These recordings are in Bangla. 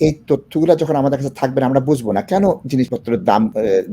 এই তথ্যগুলো যখন আমাদের কাছে থাকবে না আমরা বুঝব না। কেন জিনিসপত্রের দাম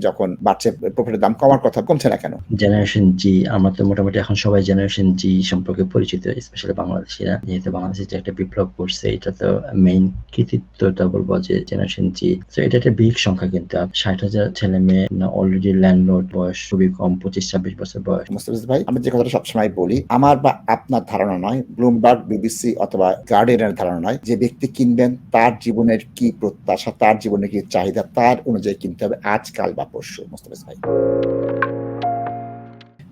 যখন বাড়ছে প্রফিটের দাম কমার কথা কমছে না কেন? জেনারেশন জি আমরা তো মোটামুটি এখন সবাই জেনারেশন জি সম্পর্কে পরিচিত স্পেশালি বাংলাদেশিরা। যেহেতু বাংলাদেশে যে একটা বিপ্লব করছে এটা তো মেইন কৃতিত্বটা বলব যে জেনারেশন জি তো এটা একটা বিগ সংখ্যা কিন্তু। ষাট হাজার ছেলে মেয়ে না অলরেডি ল্যান্ডলোড বয়স খুবই কম পঁচিশ ছাব্বিশ বছর বয়স। মুস্তাফিজ ভাই আমি যে কথাটা সবসময় বলি আমার বা আপনার ধারণা নয় ব্লুমবার্গ বিবিসি অথবা গার্ডিয়ানের ধারণা নয় যে ব্যক্তি কিনবেন তার জীবনের কি প্রত্যাশা, তার জীবনের কি চাহিদা, তার অনুযায়ী কিনতে হবে আজকাল বা পরশু, মুস্তাফিজ ভাই।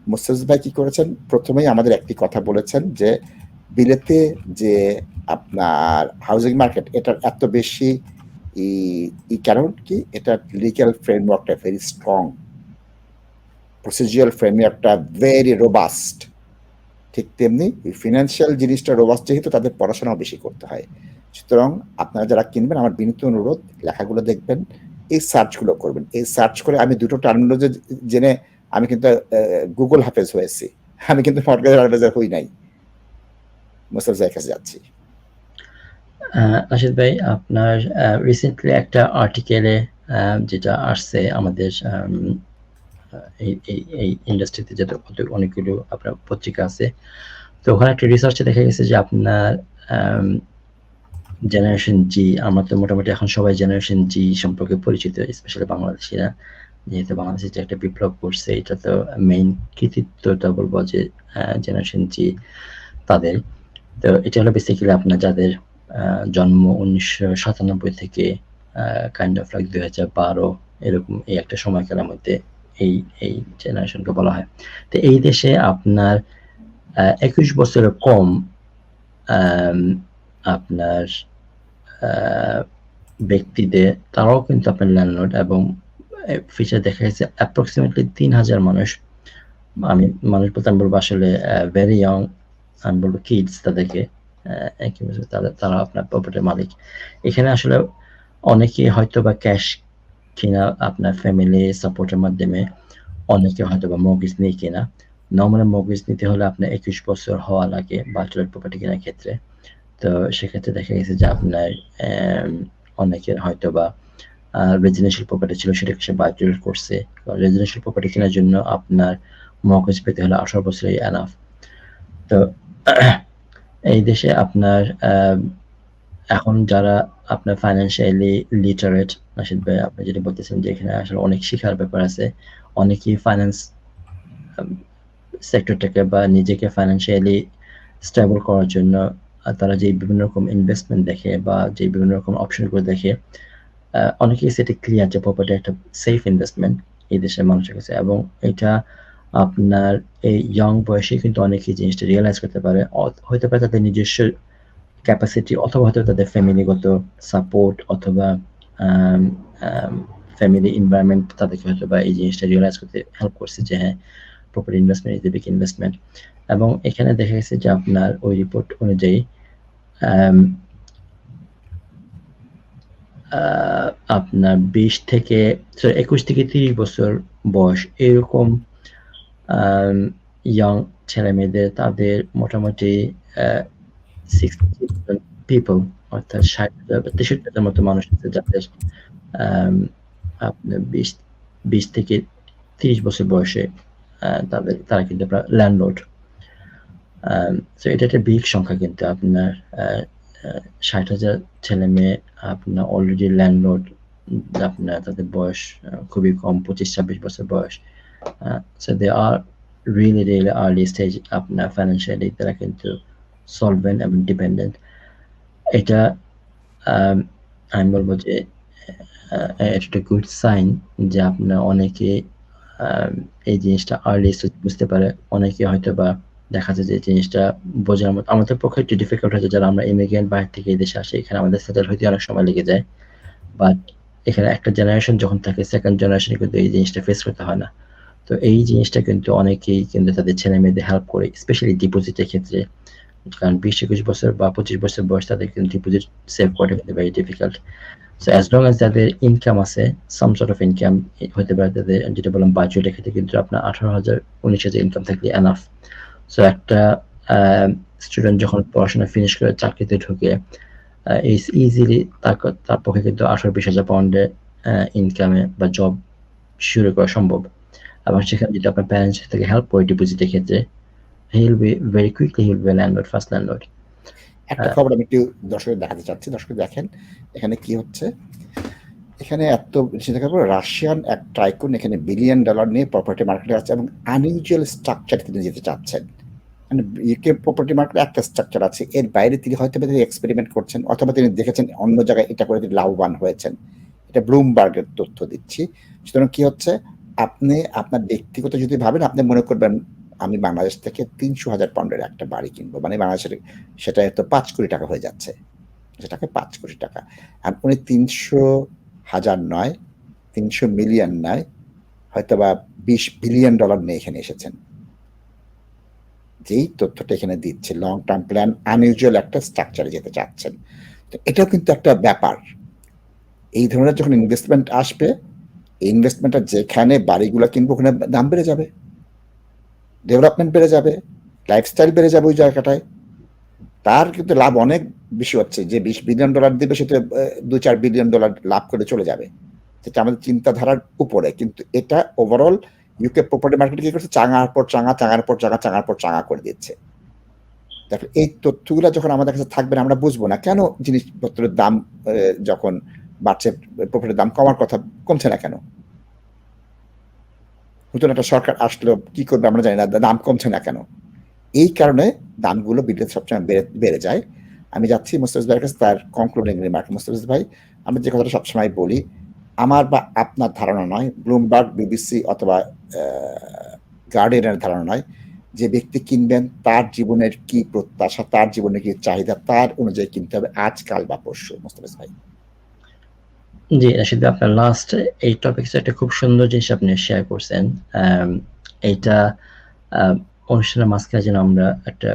মুস্তাফিজ ভাই কি করেছেন? প্রথমেই আমাদের একটি কথা বলেছেন যে, বিলেতে যে আপনার হাউজিং মার্কেট এটার এত বেশি ই- কারণ কি? এটা লিগ্যাল ফ্রেমওয়ার্কটা ভেরি স্ট্রং প্রসিজিয়াল ফ্রেমওয়ার্কটা ভেরি রোবাস্ট ঠিক তেমনি ফিনান্সিয়াল জিনিসটা রোবাস্ট যেহেতু তাদের পড়াশোনাও বেশি করতে হয়। সুতরাং আপনারা যারা কিনবেন আমার বিনীত অনুরোধ লেখাগুলো দেখবেন এই সার্চগুলো করবেন। এই সার্চ করে আমি দুটো টার্মিনোলজি জেনে আমি কিন্তু গুগল হাফেজ হয়েছি। আমি কিন্তু মর্গেজ হাফেজ হই নাই। মুস্তাফিজের কাছে যাচ্ছি। আহ, রাশিদ ভাই আপনার রিসেন্টলি একটা আর্টিকেলে যেটা আসছে আমাদের এই এই ইন্ডাস্ট্রিতে যেটা অনেকগুলো আপনার পত্রিকা আছে। তো ওখানে একটা রিসার্চে দেখা গেছে যে আপনার জেনারেশন জি আমরা তো মোটামুটি এখন সবাই জেনারেশন জি সম্পর্কে পরিচিত স্পেশালি বাংলাদেশিরা। যেহেতু বাংলাদেশের যে একটা বিপ্লব করছে, এটা তো মেইন কৃতিত্বটা বলব যে জেনারেশন জি তাদের। তো এটা হলো বেসিক্যালি আপনার যাদের জন্ম উনিশশো সাতানব্বই থেকে কাইন্ড অফ লাইক দুই হাজার বারো এরকম এই একটা সময়কালের মধ্যে এই এই জেনারেশনকে বলা হয়। তো এই দেশে আপনার একুশ বছরের কম আপনার ব্যক্তিদের, তারাও কিন্তু আপনার ল্যান্ডলর্ড এবং ফিচার দেখা গেছে অ্যাপ্রক্সিমেটলি তিন হাজার মানুষ। আমি, মানুষ বলতে আমি বলব আসলে ভেরি ইয়ং আমি বলব কিডস তাদেরকে তাদের, তারা আপনার প্রপার্টির মালিক। এখানে আসলে অনেকে হয়তো বা ক্যাশ কিনা আপনার ফ্যামিলি সাপোর্টের মাধ্যমে, অনেকে হয়তো বা মগিজ নিয়ে কিনা। নর্মাল মগিজ নিতে হলে আপনার একুশ বছর হওয়া লাগে বাচলার প্রপার্টি কেনার ক্ষেত্রে। তো সেক্ষেত্রে দেখা গেছে যে আপনার অনেকের হয়তো বা রেজিডেন্সিয়াল প্রপার্টি ছিল সেটাকে সে বাচলার করছে। রেজিডেন্সিয়াল প্রপার্টি কেনার জন্য আপনার মগজ পেতে হলে আঠারো বছরই এনাফ তো এই দেশে আপনার এখন যারা আপনার ফাইন্যান্সিয়ালি লিটারেট রাশিদ ভাই, আপনি যেটা বলতেছেন যে এখানে আসলে অনেক শেখার ব্যাপার আছে। অনেকেই ফাইন্যান্স সেক্টরটাকে বা নিজেকে ফাইন্যান্সিয়ালি স্টেবল করার জন্য তারা যে বিভিন্ন রকম ইনভেস্টমেন্ট দেখে বা যে বিভিন্ন রকম অপশনগুলো দেখে অনেকেই সেটা ক্লিয়ার যে প্রপার্টি একটা সেফ ইনভেস্টমেন্ট এই দেশের মানুষের কাছে। এবং এটা আপনার এই ইয়ং বয়সে কিন্তু অনেকেই জিনিসটা রিয়েলাইজ করতে পারে। হতে পারে তাদের নিজস্ব ক্যাপাসিটি অথবা হয়তো তাদের ফ্যামিলিগত সাপোর্ট অথবা ফ্যামিলি এনভায়রনমেন্ট তাদেরকে হয়তো বা এই জিনিসটা রিয়েলাইজ করতে হেল্প করছে যে হ্যাঁ property investment is big investment এবং এখানে দেখা গেছে যে আপনার ওই রিপোর্ট অনুযায়ী আহ, আপনার বিশ থেকে একুশ থেকে তিরিশ বছর বয়স এরকম ইয়ং ছেলে মেয়েদের তাদের মোটামুটি সিক্সটি পিপল অর্থাৎ ষাট হাজার বা তেষট্টি হাজার মতো মানুষ আছে যাদের আম, আপনার বিশ বিশ থেকে তিরিশ বছর বয়সে তাদের, তারা কিন্তু আপনার ল্যান্ডলোড তো এটা একটা বিগ সংখ্যা কিন্তু আপনার ষাট হাজার ছেলে মেয়ে আপনার অলরেডি ল্যান্ডলোড আপনার তাদের বয়স খুবই কম, পঁচিশ, ছাব্বিশ বছর বয়স। So they are really really early stage আপনার ফাইন্যান্সিয়ালি তারা কিন্তু সলভেন্ট এবং ডিপেন্ডেন্ট এটা আমি বলব যে এটা গুড সাইন যে আপনার অনেকে এই জিনিসটা আর্লি বুঝতে পারে। অনেকে হয়তো বা দেখা যায় যে জিনিসটা বোঝার মতো আমাদের পক্ষে একটু ডিফিকাল্ট হয়েছে যারা আমরা ইমিগ্রেন্ট বাইরে থেকে দেশে আসি, এখানে আমাদের সেটেল হইতে অনেক সময় লেগে যায়। বাট এখানে একটা জেনারেশন যখন থাকে সেকেন্ড জেনারেশন কিন্তু এই জিনিসটা ফেস করতে হয় না। তো এই জিনিসটা কিন্তু অনেকেই কিন্তু তাদের ছেলে মেয়েদের হেল্প করে স্পেশালি ডিপোজিটের ক্ষেত্রে। কারণ বিশ একুশ বছর বা পঁচিশ বছর বয়স তাদের কিন্তু ডিপোজিট সেভ করা কিন্তু very difficult so as long as তাদের ইনকাম আছে সাম সর্ট অফ ইনকাম হতে পারে তাদের যেটা বললাম বাজেটের ক্ষেত্রে কিন্তু আপনার আঠারো হাজার, উনিশ হাজার ইনকাম থাকলে এনাফ সো একটা স্টুডেন্ট যখন পড়াশোনা ফিনিশ করে চাকরিতে ঢুকে ইজ ইজিলি তার পক্ষে কিন্তু আঠারো, বিশ হাজার পাউন্ডের ইনকামে বা জব শুরু করা সম্ভব। এবং সেখানে যদি আপনার প্যারেন্টস থেকে হেল্প করে ডিপোজিটের ক্ষেত্রে he will be very quickly he will be landlord first landlord একটা খবর আমি একটু দর্শকের দেখাতে চাচ্ছি। দর্শক দেখেন এখানে কি হচ্ছে? এখানে এত চিন্তা পর রাশিয়ান এক ট্রাইকুন এখানে বিলিয়ন ডলার নিয়ে প্রপার্টি মার্কেটে আছে এবং আনইউজুয়াল স্ট্রাকচার তিনি যেতে চাচ্ছেন। মানে ইউকে প্রপার্টি মার্কেটে একটা স্ট্রাকচার আছে এর বাইরে তিনি হয়তো তিনি এক্সপেরিমেন্ট করছেন অথবা তিনি দেখেছেন অন্য জায়গায় এটা করে তিনি লাভবান হয়েছেন। এটা ব্লুমবার্গের তথ্য দিচ্ছি। সুতরাং কি হচ্ছে? আপনি আপনার ব্যক্তিগত যদি ভাবেন আপনি মনে করবেন আমি বাংলাদেশ থেকে তিনশো হাজার পাউন্ডের একটা বাড়ি কিনবো। মানে বাংলাদেশের সেটা হয়তো পাঁচ কোটি টাকা হয়ে যাচ্ছে। সেটাকে পাঁচ কোটি টাকা। আর উনি তিনশো হাজার নয়, তিনশো মিলিয়ন নয় হয়তো বা বিশ বিলিয়ন ডলার নিয়ে এখানে এসেছেন। যেই তথ্যটা এখানে দিচ্ছে লং টার্ম প্ল্যান আনইউজুয়াল একটা স্ট্রাকচারে যেতে চাচ্ছেন। তো এটাও কিন্তু একটা ব্যাপার। এই ধরনের যখন ইনভেস্টমেন্ট আসবে ইনভেস্টমেন্টটা যেখানে বাড়িগুলো কিনবো, ওখানে দাম বেড়ে যাবে। ডেভেলপমেন্ট বেড়ে যাবে লাইফস্টাইল বেড়ে যাবে ওই জায়গাটায়। তার কিন্তু লাভ অনেক বেশি হচ্ছে, যে বিশ বিলিয়ন ডলার দিবে সেটা দু চার বিলিয়ন ডলার লাভ করে চলে যাবে। যেটা আমাদের চিন্তাধারার উপরে, কিন্তু এটা ওভারঅল ইউকে প্রপার্টি মার্কেট কি করছে? চাঙার পর চাঙা, চাঙার পর চাঙা, চাঙার পর চাঙা করে দিচ্ছে। দেখো, এই তথ্যগুলো যখন আমাদের কাছে থাকবে না, আমরা বুঝব না কেন জিনিসপত্রের দাম যখন বাড়ছে প্রপার্টির দাম কমার কথা কমছে না কেন? নতুন একটা সরকার আসলো কি করবে আমরা জানি না, দাম কমছে না কেন? এই কারণে দামগুলো বিদ্যুৎ সবসময় বেড়ে বেড়ে যায়। আমি যাচ্ছি মুস্তাফিজ ভাইয়ের কাছে, তার কনক্লুডিং রিমার্ক মুস্তাফিজ ভাই, আমি যে কথাটা সবসময় বলি, আমার বা আপনার ধারণা নয়, ব্লুমবার্গ বিবিসি অথবা গার্ডিয়ানের ধারণা নয় যে ব্যক্তি কিনবেন, তার জীবনের কি প্রত্যাশা, তার জীবনের কি চাহিদা, তার অনুযায়ী কিনতে হবে আজকাল বা পরশু। মুস্তাফিজ ভাই। জি, রাশিদ, আপনার লাস্ট এই টপিকস একটা খুব সুন্দর জিনিস আপনি শেয়ার করছেন। এইটা অনুষ্ঠানের মাঝখানে যেন আমরা একটা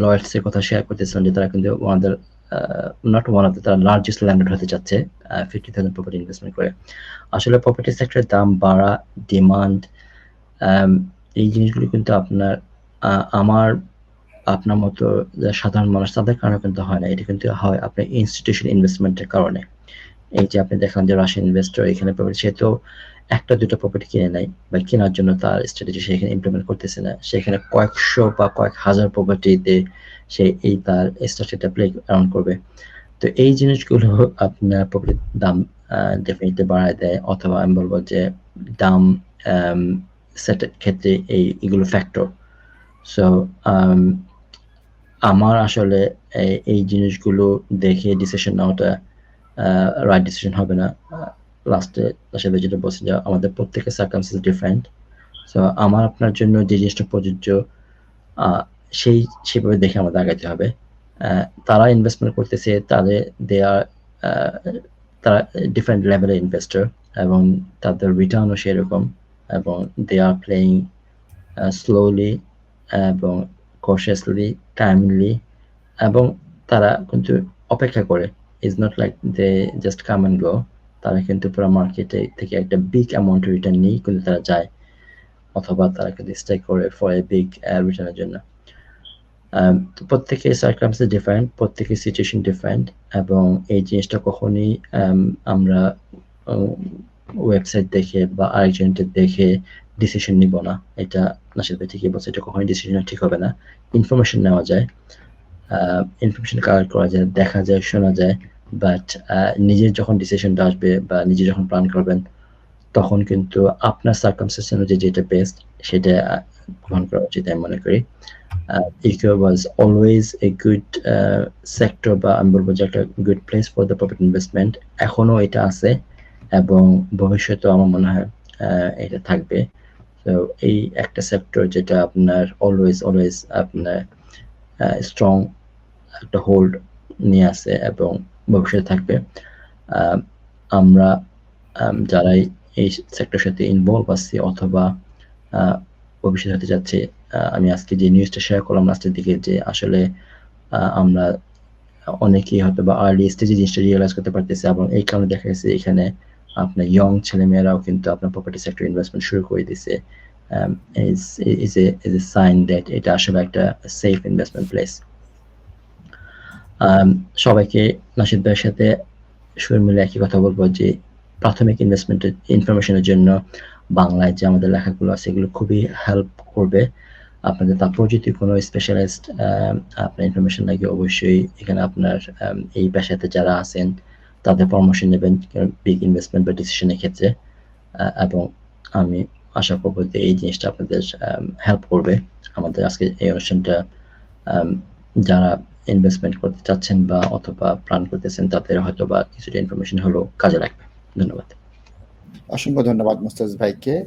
লয়ার্স এর কথা শেয়ার করতেছিলাম যে তারা কিন্তু ওনাদের নট ওয়ান অফ তারা লার্জেস্ট ল্যান্ডেড হতে যাচ্ছে ফিফটি থাউজেন্ড প্রপার্টি ইনভেস্টমেন্ট করে। আসলে প্রপার্টি সেক্টরের দাম বাড়া ডিমান্ড এই জিনিসগুলো কিন্তু আপনার আমার, আপনার মতো সাধারণ মানুষ, তাদের কারণে কিন্তু হয় না। এটা কিন্তু হয় আপনার ইনস্টিটিউশন ইনভেস্টমেন্টের কারণে। এই যে আপনি দেখলাম যে রাশিয়ান ইনভেস্টর এখানে প্রপার্টি সে তো একটা, দুটো প্রপার্টি কিনে নেয় বা কেনার জন্য তার স্ট্র্যাটেজি সেখানে ইমপ্লিমেন্ট করতেছে না। সেখানে কয়েকশো বা কয়েক হাজার প্রপার্টিতে সে এই তার স্ট্র্যাটেজিটা প্লে অ্যারাউন্ড করবে। তো এই জিনিসগুলো আপনার প্রপার্টির দাম ডেফিনেটলি বাড়ায় দেয়, অথবা আমি বলব যে দাম সেটের ক্ষেত্রে এই, এগুলো ফ্যাক্টর সো আমার আসলে এই জিনিসগুলো দেখে ডিসিশন নেওয়াটা রাইট ডিসিশন হবে না। লাস্টে সাথে যেটা বলছি যে আমাদের প্রত্যেকের সার্কামসেস ডিফারেন্ট সো আমার, আপনার জন্য যে জিনিসটা প্রযোজ্য সেই সেভাবে দেখে আমাদের আগাইতে হবে। তারা ইনভেস্টমেন্ট করতেছে, তাদের দে আর তারা ডিফারেন্ট লেভেলের ইনভেস্টর এবং তাদের রিটার্নও সেরকম এবং দে আর প্লেয়িং স্লোলি এবং কশিয়াসলি টাইমলি এবং তারা কিন্তু অপেক্ষা করে। Is not like they just come and go তারা কিন্তু পুরো মার্কেটে থেকে একটা বিগ অ্যামাউন্ট রিটার্ন নিয়ে কিন্তু তারা যায়, অথবা তারা কিন্তু স্টে করে ফর এ বিগ রিটার্নের জন্য। তো প্রত্যেকের সার্কামসে ডিফারেন্ট প্রত্যেকের সিচুয়েশন ডিফারেন্ট এবং এই জিনিসটা কখনই আমরা ওয়েবসাইট দেখে বা আরেকজনকে দেখে ডিসিশন নিব না। এটা নাসির ভাই ঠিকই বলছে, এটা কখনোই ডিসিশন ঠিক হবে না। ইনফরমেশন নেওয়া যায়। ইনফরমেশন কালেক্ট করা যায়, দেখা যায়, শোনা যায় বাট নিজের যখন ডিসিশনটা আসবে বা নিজে যখন প্ল্যান করবেন, তখন কিন্তু আপনার সার্কামস্টেন্স অনুযায়ী যেটা বেস্ট সেটা গ্রহণ করা উচিত আমি মনে করি। Eco was always a good sector বা আমি বলব যে একটা good place for the property investment এখনও এটা আছে এবং ভবিষ্যতেও আমার মনে হয় এটা থাকবে। তো এই একটা সেক্টর যেটা আপনার অলওয়েজ অলওয়েজ আপনার স্ট্রং একটা হোল্ড নিয়ে আসে এবং ভবিষ্যতে থাকবে। আমরা যারা এই সেক্টরের সাথে ইনভলভ আছি অথবা ভবিষ্যতে হতে যাচ্ছে আমি আজকে যে নিউজটা শেয়ার করলাম লাস্টের দিকে যে আসলে আমরা অনেকেই হয়তো বা আর্লি স্টেজে জিনিসটা রিয়েলাইজ করতে পারতেছে এবং এই কারণে দেখা গেছে এখানে আপনার ইয়ং ছেলেমেয়েরাও কিন্তু আপনার প্রপার্টি সেক্টর ইনভেস্টমেন্ট শুরু করে দিছে। ইজ এ সাইন দ্যাট এটা আসলে একটা সেফ ইনভেস্টমেন্ট প্লেস সবাইকে নাশিদ ভাইয়ের সাথে সুর মিলে একই কথা বলব যে প্রাথমিক ইনভেস্টমেন্টের ইনফরমেশনের জন্য বাংলায় যে আমাদের লেখাগুলো আছে, এগুলো খুবই হেল্প করবে। আপনাদের তারপর যদি কোনো স্পেশালাইজড আপনার ইনফরমেশন লাগে অবশ্যই এখানে আপনার এই পেশাতে যারা আছেন, তাদের পরামর্শ নেবেন বিগ ইনভেস্টমেন্ট বা ডিসিশন এর ক্ষেত্রে। এবং আমি আশা করব যে এই জিনিসটা আপনাদের হেল্প করবে। আমাদের আজকে এই অনুষ্ঠানটা যারা ইনভেস্টমেন্ট করতে চাচ্ছেন বা অথবা প্ল্যান করতেছেন, তাদের হয়তো বা কিছুটা ইনফরমেশন হলো কাজে লাগবে। ধন্যবাদ। অসংখ্য ধন্যবাদ মুস্তাজ ভাইকে।